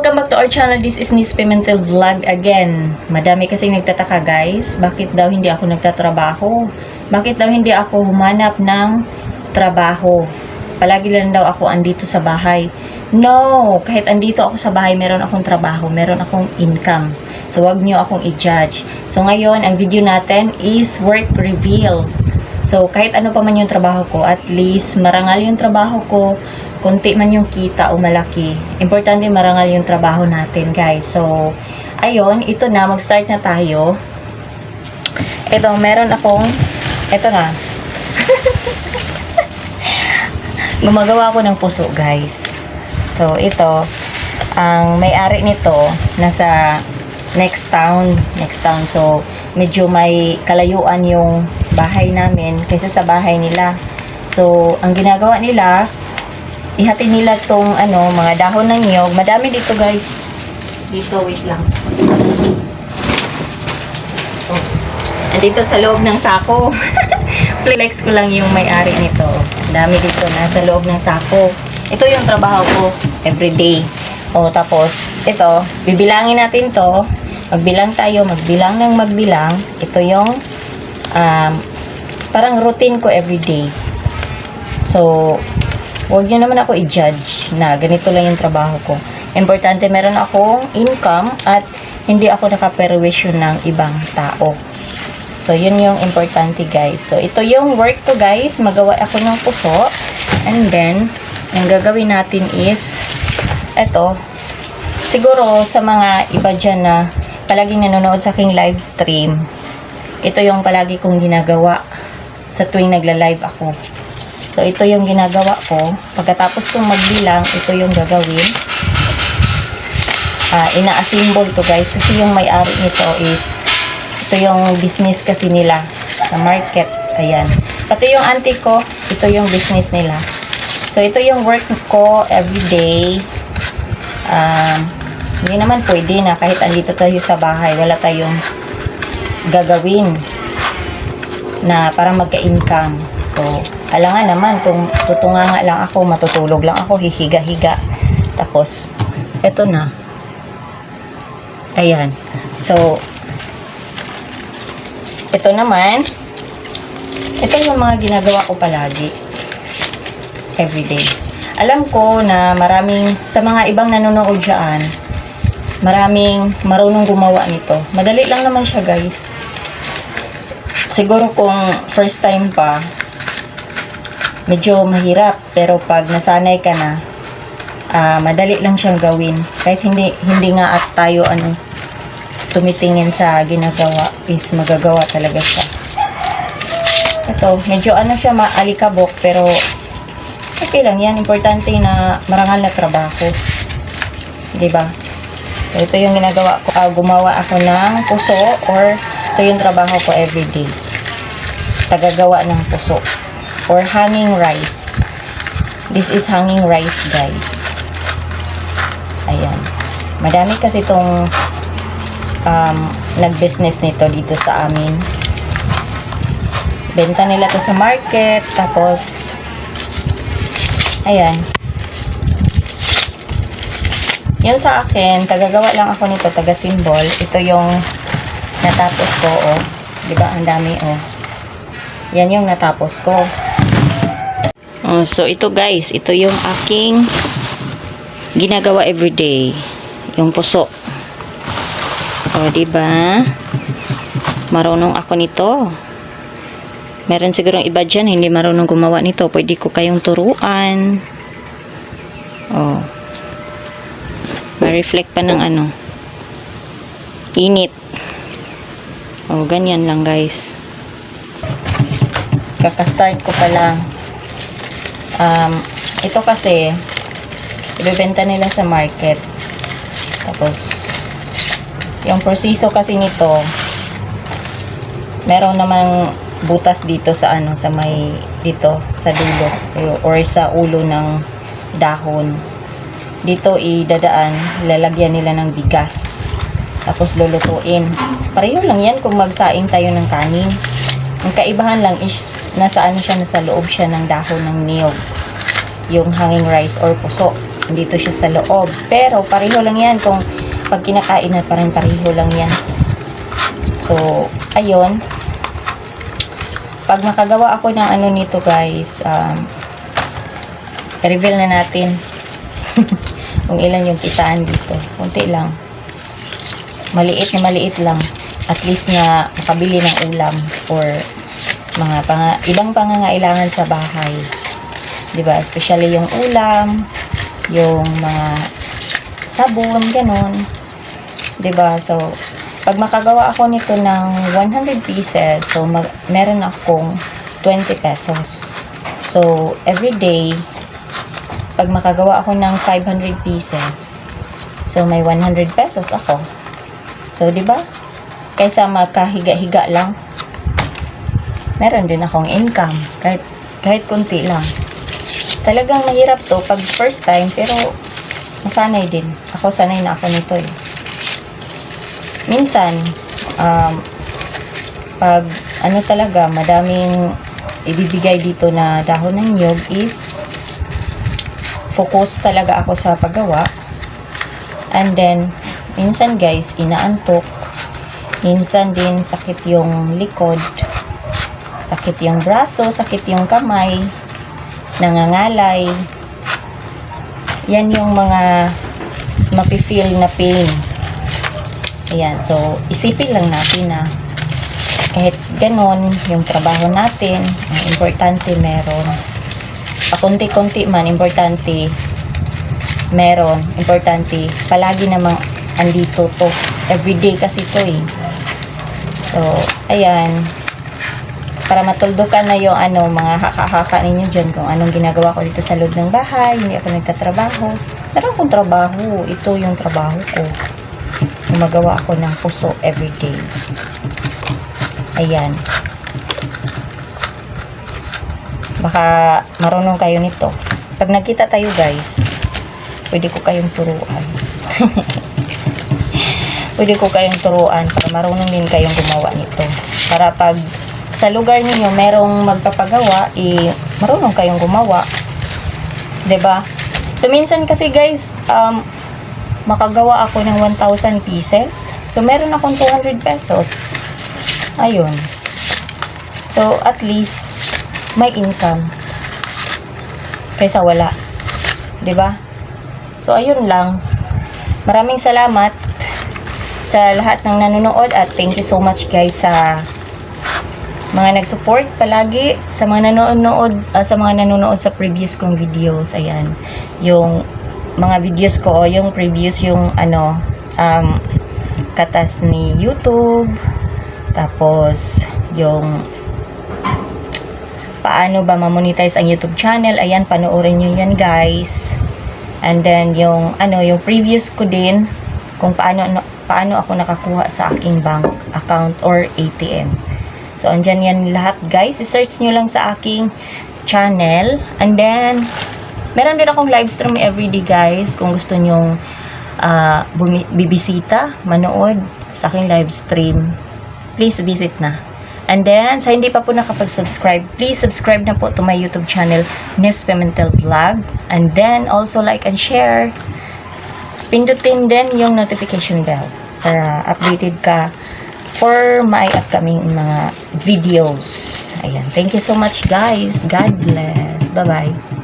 Welcome back to our channel. This is Nis Pimentel Vlog again. Madami kasing nagtataka guys. Bakit daw hindi ako nagtatrabaho? Bakit daw hindi ako humanap ng trabaho? Palagi lang daw ako andito sa bahay. No! Kahit andito ako sa bahay, meron akong trabaho. Meron akong income. So, wag niyo akong i-judge. So, ngayon, ang video natin is work reveal. So, kahit ano pa man yung trabaho ko, at least marangal yung trabaho ko, konti man yung kita o malaki. Importante marangal yung trabaho natin, guys. So, ayun, ito na, mag-start na tayo. Ito, meron akong, ito na. Gumagawa ako ng puso, guys. So, ito, ang may-ari nito, nasa next town, next town. So, medyo may kalayuan yung bahay namin kaysa sa bahay nila. So, ang ginagawa nila, ihati nila tong ano, mga dahon ng niyog. Madami dito, guys. Dito, wait lang. Oh. Andito sa loob ng sako. Flex ko lang yung may-ari nito. Dami dito, nasa loob ng sako. Ito yung trabaho ko everyday. O, tapos, ito, bibilangin natin to. Magbilang tayo, magbilang ng magbilang. Ito yung, um, parang routine ko everyday. So, huwag nyo naman ako i-judge na ganito lang yung trabaho ko. Importante, meron akong income at hindi ako nakaperwisyon ng ibang tao. So, yun yung importante, guys. So, ito yung work ko, guys. Magawa ako ng puso. And then, yung gagawin natin is, eto, siguro sa mga iba dyan na palaging nanonood sa aking live stream, ito yung palagi kong ginagawa sa tuwing nagla-live ako. So, ito yung ginagawa ko. Pagkatapos kong magbilang, ito yung gagawin. Ah, ina-assemble to guys. Kasi yung may-ari nito is, ito yung business kasi nila sa market. Ayan. Pati yung auntie ko, ito yung business nila. So, ito yung work ko everyday. Um, hindi naman pwede na kahit andito tayo sa bahay, wala tayong gagawin na para magka-income. So, alangan naman kung tutunga nga lang ako, matutulog lang ako, hihiga-higa. Tapos, eto na. Ayan. So, ito naman, ito yung mga ginagawa ko palagi. Everyday. Alam ko na maraming, sa mga ibang nanonood dyan, maraming marunong gumawa nito. Madali lang naman siya guys. Siguro kung first time pa, medyo mahirap. Pero pag nasanay ka na, ah, madali lang siyang gawin. Kahit hindi, hindi nga at tayo ano, tumitingin sa ginagawa is magagawa talaga siya. Ito, medyo ano siya maalikabok pero okay lang yan. Importante na marangal na trabaho. ba? So, ito yung ginagawa ko. Ah, gumawa ako ng puso or ito yung trabaho ko everyday. Tagagawa ng puso or hanging rice. This is hanging rice, guys. Ayan. Madami kasi itong um, nag-business nito dito sa amin. Benta nila to sa market. Tapos, ayan. Yan sa akin, tagagawa lang ako nito, taga-symbol. Ito yung natapos ko, oh. Di ba Ang dami, oh. Yan yung natapos ko. Oh, so ito guys, ito yung aking ginagawa everyday. Yung puso. O, di ba? Marunong ako nito. Meron siguro iba dyan, hindi marunong gumawa nito. Pwede ko kayong turuan. O. Ma-reflect pa ng ano. Init. O, ganyan lang guys. Kaka-start ko pa lang. Um, ito kasi, ibebenta nila sa market. Tapos, yung proseso kasi nito, meron namang butas dito sa ano, sa may, dito, sa dulo, or sa ulo ng dahon. dito idadaan, lalagyan nila ng bigas. Tapos lulutuin. Pareho lang yan kung magsaing tayo ng kanin. Ang kaibahan lang is nasa ano siya, nasa loob siya ng dahon ng niyog. Yung hanging rice or puso. Dito siya sa loob. Pero pareho lang yan kung pag kinakain na parang pareho lang yan. So, ayun. Pag makagawa ako ng ano nito guys, um, reveal na natin kung ilan yung kitaan dito. Kunti lang. Maliit na maliit lang. At least na makabili ng ulam or mga panga, ibang pangangailangan sa bahay. 'Di ba? Especially yung ulam, yung mga sabon, ganun. 'Di ba? So, pag makagawa ako nito ng 100 pieces, so mag, meron akong 20 pesos. So, every day, pag makagawa ako ng 500 pieces, so may 100 pesos ako. So, di ba? Kaysa magkahiga-higa lang, meron din akong income. Kahit, kahit kunti lang. Talagang mahirap to pag first time, pero masanay din. Ako sanay na ako nito eh. Minsan, um, pag ano talaga, madaming ibibigay dito na dahon ng nyog is focus talaga ako sa paggawa. And then, minsan guys, inaantok. Minsan din sakit yung likod. Sakit yung braso, sakit yung kamay. Nangangalay. Yan yung mga mapi-feel na pain. Ayan, so isipin lang natin na kahit ganon, yung trabaho natin, ang importante meron. Pakunti-kunti man, importante meron. Importante, palagi namang andito to. Everyday kasi to eh. So, ayan. Para matuldukan na yung ano, mga haka-haka ninyo dyan kung anong ginagawa ko dito sa loob ng bahay. Hindi ako nagtatrabaho. Meron akong trabaho. Ito yung trabaho ko. Gumagawa ako ng puso everyday. Ayan. Baka marunong kayo nito. Pag nagkita tayo guys, pwede ko kayong turuan. pwede ko kayong turuan para marunong din kayong gumawa nito. Para pag sa lugar ninyo merong magpapagawa, eh, marunong kayong gumawa. ba? So, minsan kasi guys, um, makagawa ako ng 1,000 pieces. So, meron akong 200 pesos. Ayun. So, at least, may income. Kaysa wala. ba? So, ayun lang. Maraming salamat sa lahat ng nanonood at thank you so much guys sa mga nag-support palagi sa mga nanonood ah, sa mga nanonood sa previous kong videos ayan yung mga videos ko yung previous yung ano um, katas ni YouTube tapos yung paano ba mamonetize ang YouTube channel ayan panoorin nyo yan guys and then yung ano yung previous ko din kung paano ano, paano ako nakakuha sa aking bank account or ATM So, andyan yan lahat, guys. I-search nyo lang sa aking channel. And then, meron din akong live stream everyday, guys. Kung gusto nyong uh, bibisita, manood sa aking live stream, please visit na. And then, sa hindi pa po nakapag-subscribe, please subscribe na po to my YouTube channel, Miss Pimentel Vlog. And then, also like and share. Pindutin din yung notification bell para updated ka for my upcoming mga videos. Ayan. Thank you so much guys. God bless. Bye-bye.